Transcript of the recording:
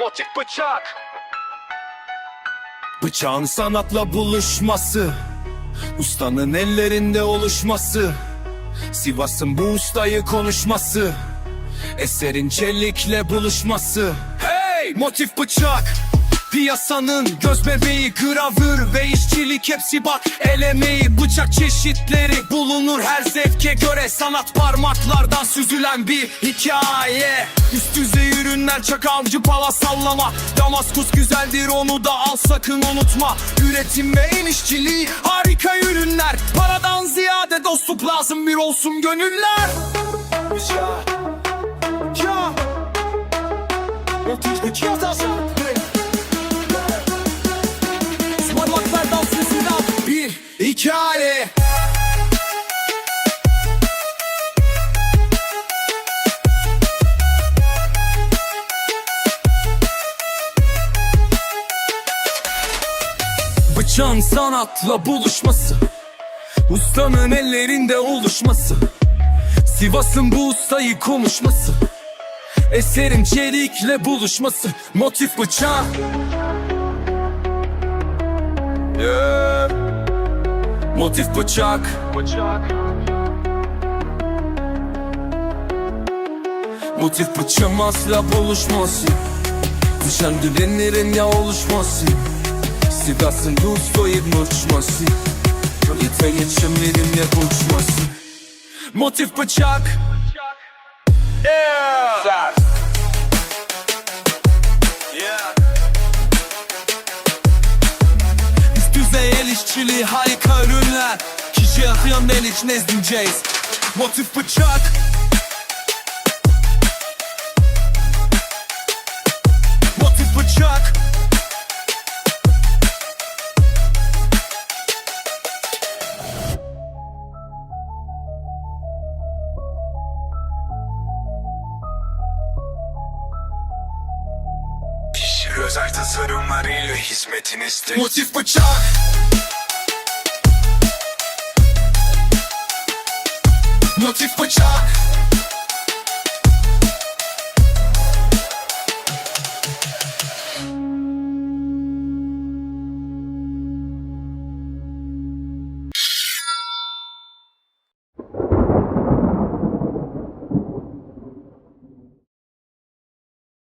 Motif bıçak Bıçağın sanatla buluşması Ustanın ellerinde oluşması Sivas'ın bu ustayı konuşması Eserin çelikle buluşması Hey! Motif bıçak Piyasanın göz bebeği gravür ve işçilik hepsi bak. El emeği bıçak çeşitleri bulunur her zevke göre. Sanat parmaklardan süzülen bir hikaye. Üst düzey ürünler çakalcı pala sallama. Damaskus güzeldir onu da al sakın unutma. Üretim ve en harika ürünler. Paradan ziyade dostluk lazım bir olsun gönüller. Ya Ya Motif Bıçağın sanatla buluşması. Ustanın ellerinde oluşması. Sivas'ın bu ustayı konuşması. Eserin çelikle buluşması. Motif bıçağı. Yeah. Motif bıçak. Bıçak. Motif bıçağım asla buluşması. Düşendülenlerin ya oluşması Sivas'ın Rustoy'un uçması Yeter geçimlerimle uçması Motif bıçak. Yeah. Yeah. Üst düzey el işçiliği harika ürünler. Kişi el iç nezdinceyiz Motif bıçak özel tasarımlarıyla hizmetinizde Motif bıçak. Motif bıçak